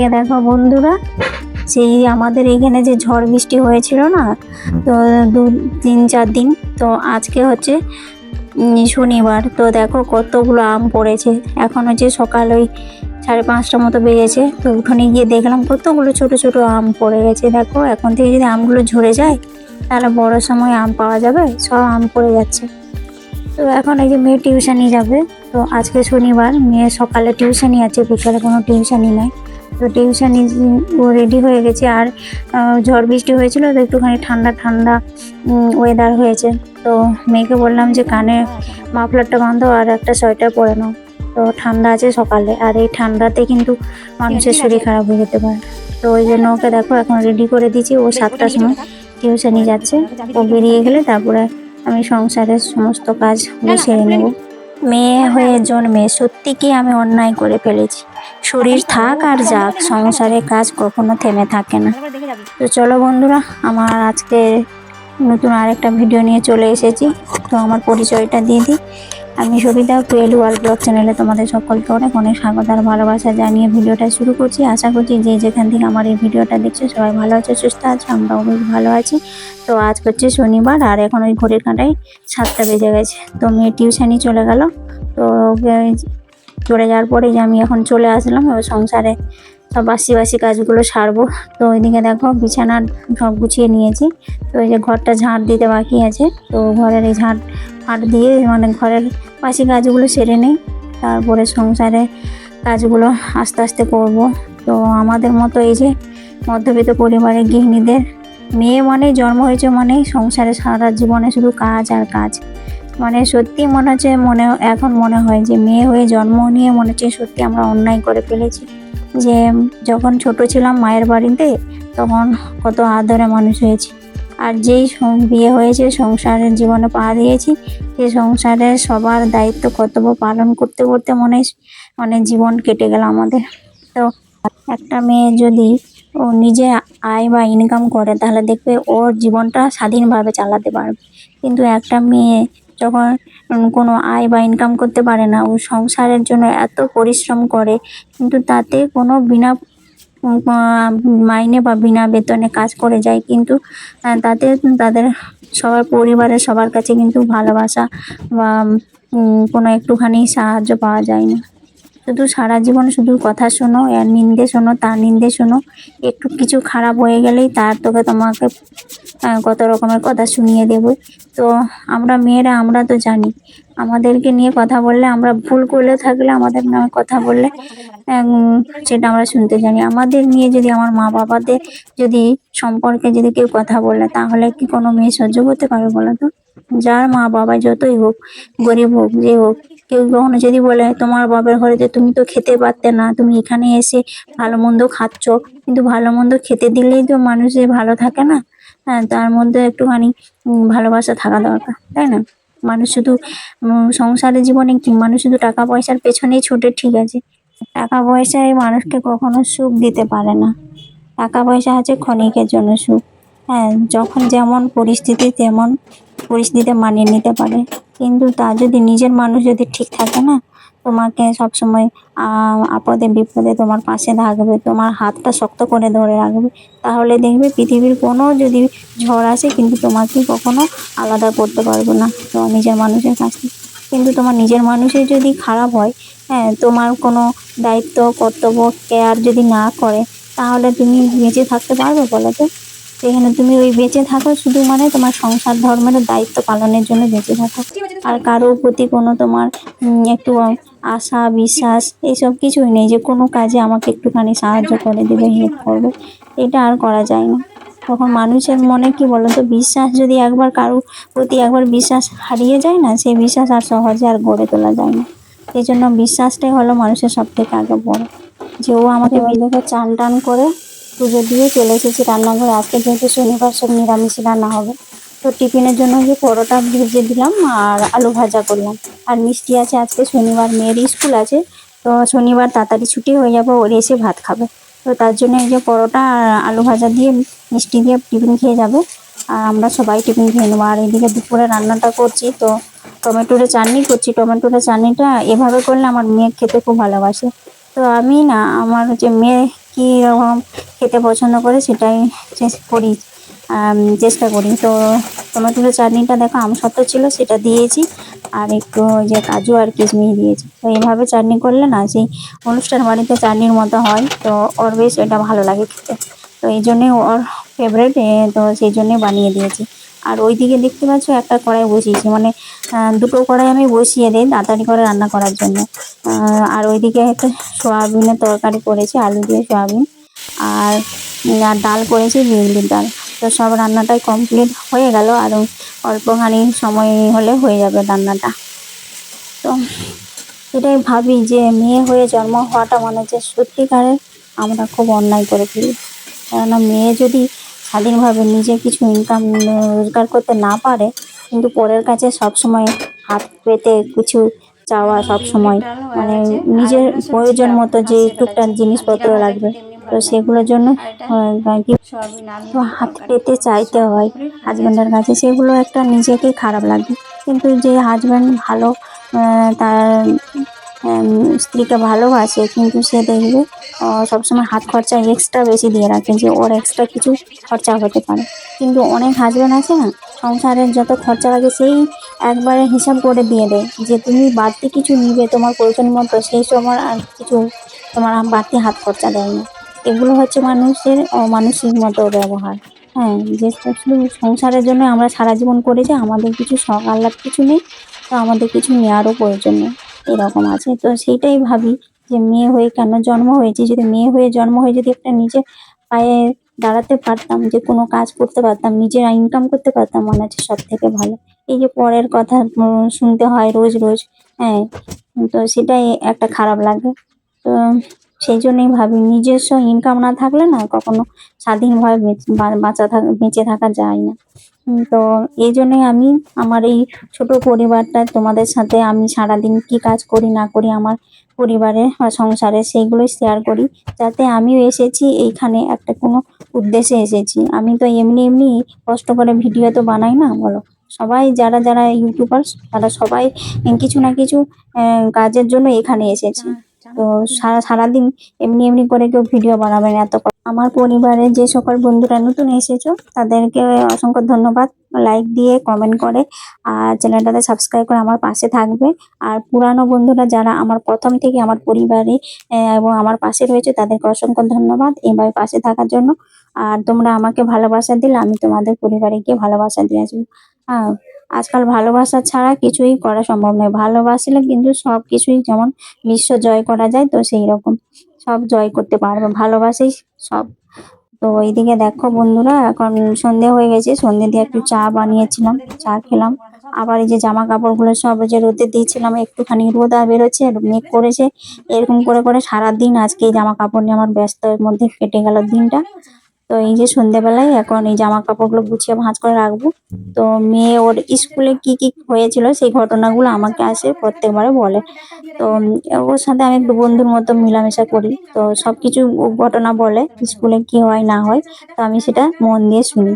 এদিকে দেখো বন্ধুরা, সেই আমাদের এখানে যে ঝড় বৃষ্টি হয়েছিল না, তো দু, তিন, চার দিন, তো আজকে হচ্ছে শনিবার, তো দেখো কতগুলো আম পড়েছে। এখন হচ্ছে সকাল ওই সাড়ে পাঁচটা মতো বেজেছে, তো উঠোনে গিয়ে দেখলাম কতগুলো ছোট ছোট আম পড়ে গেছে। দেখো, এখন থেকে যদি আমগুলো ঝরে যায়, তাহলে বড় সময় আম পাওয়া যাবে, সব আম পড়ে যাচ্ছে। তো এখন এই যে মেয়ে টিউশনি যাবে, তো আজকে শনিবার, মেয়ে সকালে টিউশনি আছে, বিকালে কোনো টিউশনি নাই। তো টিউশনি ও রেডি হয়ে গেছে আর ঝড় বৃষ্টি হয়েছিল তো একটুখানি ঠান্ডা ঠান্ডা ওয়েদার হয়েছে। তো মেয়েকে বললাম যে কানে মাফলারটা বাঁধো আর একটা সোয়েটার পরে নাও। তো ঠান্ডা আছে সকালে আর এই ঠান্ডাতে কিন্তু মানুষের শরীর খারাপ হয়ে যেতে পারে। তো ওই জন্য ওকে দেখো এখন রেডি করে দিয়েছি। ও সাতটার সময় টিউশনি যাচ্ছে। ও বেরিয়ে গেলে তারপরে আমি সংসারের সমস্ত কাজ সেরে নেব। মেয়ে হয়ে জন্মে সত্যি কি আমি অন্যায় করে ফেলেছি। শরীর থাক আর যাক সংসারের কাজ কখনো থেমে থাকে না। তো চলো বন্ধুরা, আমার আজকে নতুন আরেকটা ভিডিও নিয়ে চলে এসেছি। তো আমার পরিচয়টা দিয়ে দিই। আমি সবিতা টুয়েল ওয়ার্ল্ড ব্লগ চ্যানেলে তোমাদের সকলকে অনেক অনেক স্বাগত আর ভালোবাসা জানিয়ে ভিডিওটা শুরু করছি। আশা করছি যে যেখান থেকে আমার এই ভিডিওটা দেখছ সবাই ভালো আছে, সুস্থ আছে, আমরাও বেশ ভালো আছি। তো আজ হচ্ছে শনিবার আর এখন ওই ঘড়ির কাঁটায় সাতটা বেজে গেছে। তো মেয়ে টিউশনি চলে গেল। তো চলে যাওয়ার পরে যে আমি এখন চলে আসলাম এবার সংসারে সব বাসি বাসি কাজগুলো সারবো। তো ওইদিকে দেখো বিছানার সব গুছিয়ে নিয়েছি। তো এই যে ঘরটা ঝাঁট দিতে বাকি আছে। তো ঘরের এই ঝাঁট ফাট দিয়ে মানে ঘরের পাশে কাজগুলো সেরে নেই। তারপরে সংসারে কাজগুলো আস্তে আস্তে করব। তো আমাদের মতো এই যে মধ্যবিত্ত পরিবারের গৃহিণীদের, মেয়ে মানে জন্ম হয়েছে মানেই সংসারে সারা জীবনে শুধু কাজ আর কাজ। মানে সত্যি মনে হচ্ছে মনে, এখন মনে হয় যে মেয়ে হয়ে জন্ম নিয়ে মনে হচ্ছে সত্যি আমরা অন্যায় করে ফেলেছি। যে যখন ছোট ছিলাম মায়ের বাড়িতে, তখন কত আদরে মানুষ হয়েছি। আর যেই বিয়ে হয়েছে, সংসারের জীবনে পা দিয়েছি, সে সংসারের সবার দায়িত্ব, কর্তব্য পালন করতে করতে মনে মানে জীবন কেটে গেল আমাদের। তো একটা মেয়ে যদি ও নিজে আয় বা ইনকাম করে, তাহলে দেখবে ওর জীবনটা স্বাধীনভাবে চালাতে পারবে। কিন্তু একটা মেয়ে যখন কোনো আয় বা ইনকাম করতে পারে না, ও সংসারের জন্য এত পরিশ্রম করে, কিন্তু তাতে কোনো বিনা মাইনে বা বিনা বেতনে কাজ করে যায়, কিন্তু তাতে তাদের সবার পরিবারের সবার কাছে কিন্তু ভালোবাসা বা কোনো একটুখানি সাহায্য পাওয়া যায় না। শুধু সারা জীবন শুধু কথা শোনো এর নিন্দে শোনো তার নিন্দে শোনো, একটু কিছু খারাপ হয়ে গেলেই তার তোকে তোমাকে কত রকমের কথা শুনিয়ে দেবে। তো, আমরা মেয়েরা, আমরা তো জানি আমাদেরকে নিয়ে কথা বললে, আমরা ভুল করলে থাকলে আমাদের নামে কথা বললে সেটা আমরা শুনতে জানি। আমাদের নিয়ে যদি আমার মা বাবাদের যদি সম্পর্কে যদি কেউ কথা বলে, তাহলে কি কোনো মেয়ে সহ্য করতে পারবে বলো তো? যার মা বাবা যতই হোক, গরিব হোক, যে হোক, কেউ কখনো যদি বলে, তোমার বাবার ঘরে যে তুমি তো খেতে পারতে না, তুমি এখানে এসে ভালো মন্দ খাচ্ছ। কিন্তু ভালো মন্দ খেতে দিলেই তো মানুষের ভালো থাকে না হ্যাঁ তার মধ্যে একটুখানি ভালোবাসা থাকা দরকার, তাই না? মানুষ শুধু সংসারের জীবনে কি? মানুষ শুধু টাকা পয়সার পেছনেই ছুটে, ঠিক আছে। টাকা পয়সায় মানুষকে কখনো সুখ দিতে পারে না। টাকা পয়সা আছে ক্ষণিকের জন্য সুখ। হ্যাঁ যখন যেমন পরিস্থিতি, তেমন পরিস্থিতিতে মানিয়ে নিতে পারে। কিন্তু তা যদি নিজের মানুষ যদি ঠিক থাকে না তোমাকে সবসময় আপদে বিপদে তোমার পাশে থাকবে, তোমার হাতটা শক্ত করে ধরে রাখবে। তাহলে দেখবে পৃথিবীর কোনো যদি ঝড় আসে কিন্তু তোমাকে কখনো আলাদা করতে পারবে না তোমার নিজের মানুষের কাছ থেকে। কিন্তু তোমার নিজের মানুষের যদি খারাপ হয় হ্যাঁ তোমার কোনো দায়িত্ব, কর্তব্য কেয়ার যদি না করে, তাহলে তুমি বেঁচে থাকতে পারবে বলো তো? সেখানে তুমি ওই বেঁচে থাকো শুধু মানে তোমার সংসার ধর্মের দায়িত্ব পালনের জন্য বেঁচে থাকো। আর কারোর প্রতি কোনো তোমার একটু আশা, বিশ্বাস এইসব কিছুই নেই যে কোনো কাজে আমাকে একটুখানি সাহায্য করে দেবে, হেল্প করবে। এটা আর করা যায় না। তখন মানুষের মনে কি তো, বিশ্বাস যদি একবার কারোর প্রতি একবার বিশ্বাস হারিয়ে যায় না, সেই বিশ্বাস আর সহজে আর গড়ে তোলা যায় না। এই জন্য বিশ্বাসটাই হলো মানুষের সব থেকে আগে বড়। যে ও আমাকে বিলেকে চান টান করে পুজো দিয়ে চলে এসেছি রান্নাঘরে। আজকে যেহেতু শনিবার, সব নিরামিষ রান্না হবে। তো টিফিনের জন্য যে পরোটা ভেজে দিলাম আর আলু ভাজা করলাম। আর মিষ্টি আছে আজকে, শনিবার মেয়ের স্কুল আছে। তো শনিবার তাড়াতাড়ি ছুটি হয়ে যাবে, ওর এসে ভাত খাবে। তো তার জন্য এই যে পরোটা আর আলু ভাজা দিয়ে মিষ্টি দিয়ে টিফিন খেয়ে যাবে। আর আমরা সবাই টিফিন খেয়ে নেব। আর এদিকে দুপুরে রান্নাটা করছি, তো টমেটোরে চাটনি করছি। টমেটোরে চাটনিটা এভাবে করলে আমার মেয়ে খেতে খুব ভালোবাসে। তো আমি না, আমার হচ্ছে মেয়ে কি রকম খেতে পছন্দ করে সেটাই করি চেষ্টা করি। তো টমেটোর চাটনিটা দেখো, আম সত্ত্ব ছিল, সেটা দিয়েছি। আর একটু ওই যে কাজু আর কিশমিশ দিয়েছি। তো এইভাবে চাটনি করলে না, সেই অনুষ্ঠান বাড়িতে চাটনির মতো হয়। তো ওর বেশ এটা ভালো লাগে খেতে। তো এই জন্যে ওর ফেভারেট তো সেই জন্যে বানিয়ে দিয়েছি। আর ওইদিকে দেখতে পাচ্ছ, একটা কড়াই বসিয়েছি। মানে দুটো কড়াই আমি বসিয়ে দিই তাড়াতাড়ি করে রান্না করার জন্য। আর ওইদিকে একটা সোয়াবিনের তরকারি করেছি, আলু দিয়ে সোয়াবিন। আর আর ডাল করেছি বিউলির ডাল। তো সব রান্নাটাই কমপ্লিট হয়ে গেল আর অল্পখানি সময় হলে হয়ে যাবে রান্নাটা। তো এটাই ভাবি যে মেয়ে হয়ে জন্ম হওয়াটা মানে যে সত্যিকারের আমরা খুব অন্যায় করে ফেলি। কেননা মেয়ে যদি স্বাধীনভাবে নিজে কিছু ইনকাম রোজগার করতে না পারে, কিন্তু পরের কাছে সবসময় হাত পেতে কিছু চাওয়া সব সময় মানে নিজের প্রয়োজন মতো যে টুকটাক জিনিসপত্র লাগবে। তো সেগুলোর জন্য হাত পেতে চাইতে হয় হাজব্যান্ডের কাছে। সেগুলো একটা নিজেকে খারাপ লাগে কিন্তু যে হাজব্যান্ড ভালো তার স্ত্রীকে ভালোবাসে, কিন্তু সে দেখবে সবসময় হাত খরচা এক্সট্রা বেশি দিয়ে রাখে যে ওর এক্সট্রা কিছু খরচা হতে পারে। কিন্তু অনেক হাজব্যান্ড আছে না, সংসারের যত খরচা লাগে সেই একবারে হিসাব করে দিয়ে দেয় যে তুমি বাড়তি কিছু নিবে, তোমার প্রয়োজন মতো, সেই সময় আর কিছু তোমার বাড়তি হাত খরচা দেয় না। এগুলো হচ্ছে মানুষের অমানসিক মতো ব্যবহার। হ্যাঁ যে শুধু সংসারের জন্য আমরা সারা জীবন করেছি আমাদের কিছু শখ আহ্লাদ কিছু নেই, তো আমাদের কিছু নেওয়ারও প্রয়োজন নেই। এরকম আছে। তো সেইটাই ভাবি যে মেয়ে হয়ে কেন জন্ম হয়েছে? যদি মেয়ে হয়ে জন্ম হয়ে যদি একটা নিজে পায়ে দাঁড়াতে পারতাম, যে কোনো কাজ করতে পারতাম নিজে ইনকাম করতে পারতাম, মনে হচ্ছে সব থেকে ভালো। এই যে পরের কথা শুনতে হয় রোজ রোজ হ্যাঁ তো সেটাই একটা খারাপ লাগে। তো সেই জন্যই ভাবি, নিজস্ব ইনকাম না থাকলে না কখনো স্বাধীনভাবে বাঁচা বেঁচে থাকা যায় না। তো এই জন্যই আমি আমার এই ছোট পরিবারটা, তোমাদের সাথে আমি সারাদিন কি কাজ করি, না করি, আমার পরিবারে বা সংসারে সেইগুলোই শেয়ার করি, যাতে আমিও এসেছি, এইখানে একটা কোনো উদ্দেশ্যে এসেছি। আমি তো এমনি এমনি কষ্ট করে ভিডিও তো বানাই না, বলো। সবাই যারা যারা ইউটিউবার তারা সবাই কিছু না কিছু কাজের জন্য এখানে এসেছি। তো সারা, সারাদিন এমনি এমনি করে কেউ ভিডিও বানাবে না এত আমার পরিবারে যে সকল বন্ধুরা নতুন এসেছ, তাদেরকে অসংখ্য ধন্যবাদ। লাইক দিয়ে কমেন্ট করে আর চ্যানেলটাতে সাবস্ক্রাইব করে আমার পাশে থাকবে। আর পুরানো বন্ধুরা যারা আমার প্রথম থেকে আমার পরিবারে এবং আমার পাশে রয়েছে, তাদেরকে অসংখ্য ধন্যবাদ এইভাবে পাশে থাকার জন্য। আর তোমরা আমাকে ভালোবাসা দিলে আমি তোমাদের পরিবারে গিয়ে ভালোবাসা দিয়ে আসব। আজকাল ভালোবাসা ছাড়া কিছুই করা সম্ভব নয়। ভালোবাসলে কিন্তু সব কিছুই যেমন বিশ্ব জয় করা যায়, তো সেই রকম সব জয় করতে পারবে। ভালোবাসেই সব। তো এইদিকে দেখো বন্ধুরা, এখন সন্ধে হয়ে গেছে। সন্ধে দিয়ে একটু চা বানিয়েছিলাম, চা খেলাম। আবার এই যে জামা কাপড়গুলো সব যে রোদে দিয়েছিলাম, একটুখানি রোদ আর বেরোচ্ছে, মেঘ করেছে। এরকম করে করে সারাদিন আজকে এই জামা কাপড় নিয়ে আমার ব্যস্তের মধ্যে কেটে গেল দিনটা। তো এই যে সন্ধেবেলায় এখন এই জামা কাপড়গুলো গুছিয়ে ভাঁজ করে রাখব। তো মেয়ে ওর স্কুলে কি কি হয়েছিল সেই ঘটনাগুলো আমাকে আসে প্রত্যেকবারে বলে। তো ওর সাথে আমি একটু বন্ধুর মতো মেলামেশা করি। তো সবকিছু ও ঘটনা বলে স্কুলে কি হয়, না হয়, তো আমি সেটা মন দিয়ে শুনি।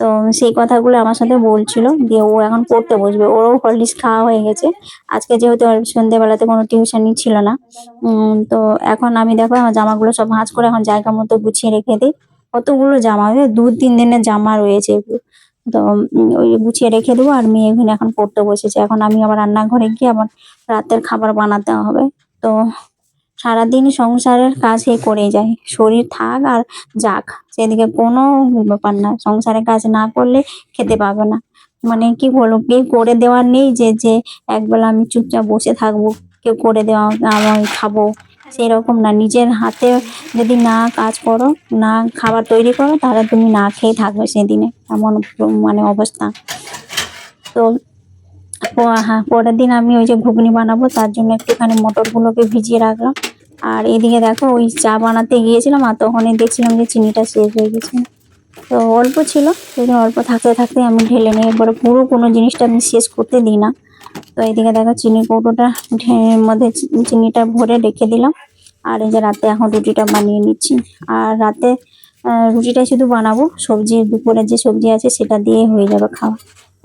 তো সেই কথাগুলো আমার সাথে বলছিল, দিয়ে ও এখন পড়তে বসবে। ওরও হরলিক্স খাওয়া হয়ে গেছে। আজকে যেহেতু সন্ধ্যেবেলাতে কোনো টিউশনই ছিল না। তো এখন আমি দেখো, আমার জামাগুলো সব ভাঁজ করে এখন জায়গা মতো গুছিয়ে রেখে দিই। কতগুলো জামা? দু তিন দিনের জামা রয়েছে। এগুলো। তো ওই গুছিয়ে রেখে দেবো আর মেয়ে এখানে এখন পড়তে বসেছে। এখন আমি আবার রান্নাঘরে গিয়ে আবার রাতের খাবার বানাতে হবে। তো, সারাদিন সংসারের কাজ করে যায় শরীর থাক আর যাক, সেদিকে কোনো ব্যাপার না। সংসারের কাজ না করলে খেতে পাবে না। মানে কি বলব, কেউ করে দেওয়ার নেই যে যে একবেলা আমি চুপচাপ বসে থাকব, কেউ করে দেওয়া, আমি খাব। সেই রকম না। নিজের হাতে যদি না কাজ করো, না খাবার তৈরি করো, তাহলে তুমি না খেয়ে থাকবে সেদিনে। এমন মানে অবস্থা। তো হ্যাঁ পরের দিন আমি ওই যে ঘুগনি বানাবো, তার জন্য একটুখানি মটরগুলোকে ভিজিয়ে রাখলাম। আর এদিকে দেখো, ওই চা বানাতে গিয়েছিলাম, আর তখনই দেখছিলাম যে চিনিটা শেষ হয়ে গেছে। তো অল্প ছিল জন্য অল্প থাকতে থাকতে আমি ঢেলে নিই। এবারে পুরো কোনো জিনিসটা আমি শেষ করতে দিই না। তো এইদিকে দেখো চিনি কৌটোটা মধ্যে চিনিটা ভরে রেখে দিলাম। আর এই যে রাতে এখন রুটিটা বানিয়ে নিচ্ছি। আর রাতে রুটিটাই রুটিটা শুধু বানাবো। সবজি দুপুরে যে সবজি আছে সেটা দিয়ে হয়ে যাবে খাওয়া।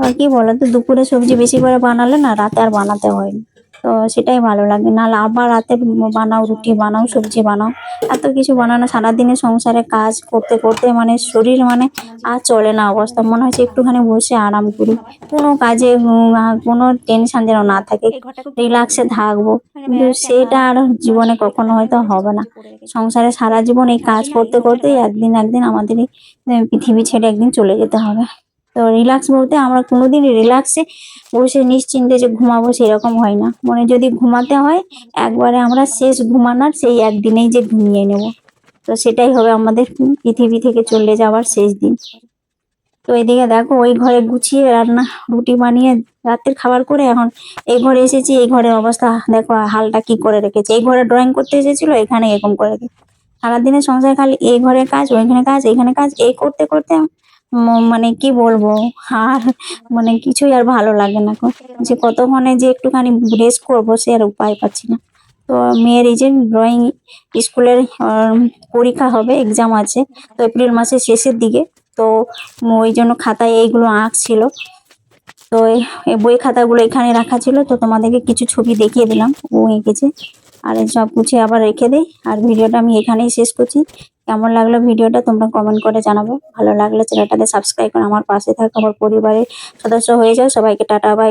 আর কি বলো তো দুপুরে সবজি বেশি করে বানালে না, রাতে আর বানাতে হয় না। তো সেটাই ভালো লাগে। নাহলে আবার রাতে বানাও, রুটি বানাও, সবজি বানাও। এত কিছু বানানো, সারাদিনে সংসারে কাজ করতে করতে মানে শরীর মানে আর চলে না অবস্থা। মনে হচ্ছে একটুখানি বসে আরাম করি। কোনো কাজে কোনো টেনশন যেন না থাকে। রিল্যাক্সে থাকব। কিন্তু সেটা আর জীবনে কখনো হয়তো হবে না। সংসারে সারা জীবন এই কাজ করতে করতে একদিন একদিন আমাদের পৃথিবী ছেড়ে একদিন চলে যেতে হবে। তো রিল্যাক্স বলতে আমরা কোনোদিন রিল্যাক্সে বসে নিশ্চিন্তে যে ঘুমাবো সেরকম হয় না। মানে যদি ঘুমাতে হয়, একবারে আমরা শেষ ঘুমানোর সেই একদিনেই যে ঘুমিয়ে নেব। তো সেটাই হবে আমাদের পৃথিবী থেকে চলে যাওয়ার শেষ দিন। তো এদিকে দেখো, ওই ঘরে গুছিয়ে রান্না, রুটি বানিয়ে রাতের খাবার করে এখন এই ঘরে এসেছি, এই ঘরের অবস্থা। দেখো হালটা কি করে রেখেছে। এই ঘরে ড্রয়িং করতে এসেছিল, এখানে এরকম করে রেখেছে। সারাদিনে সংসার খালি এই ঘরে কাজ, ওইখানে কাজ, এইখানে কাজ, এই করতে করতে মানে কি বলব? আর মানে কিছুই আর ভালো লাগে না। যে কতক্ষণে যে একটুখানি রেস্ট করব সে আর উপায় পাচ্ছি না। তো মেয়ের এই যে ড্রয়িং স্কুলের পরীক্ষা হবে এক্সাম আছে, তো এপ্রিল মাসের শেষের দিকে। তো ওই জন্য খাতায় এইগুলো আঁকছিল। তো এই বই খাতাগুলো এখানে রাখা ছিল, তো তোমাদেরকে কিছু ছবি দেখিয়ে দিলাম, ও এঁকেছে। আর সব গুছিয়ে আবার রেখে দেয় আর ভিডিওটা আমি এখানেই শেষ করছি। কেমন লাগল ভিডিওটা তোমরা কমেন্ট করে জানাব। ভালো লাগলে চ্যানেলটাতে সাবস্ক্রাইব করে আমার পাশে থাকো, আমার পরিবারের সদস্য হয়ে যাও। সবাইকে টাটা বাই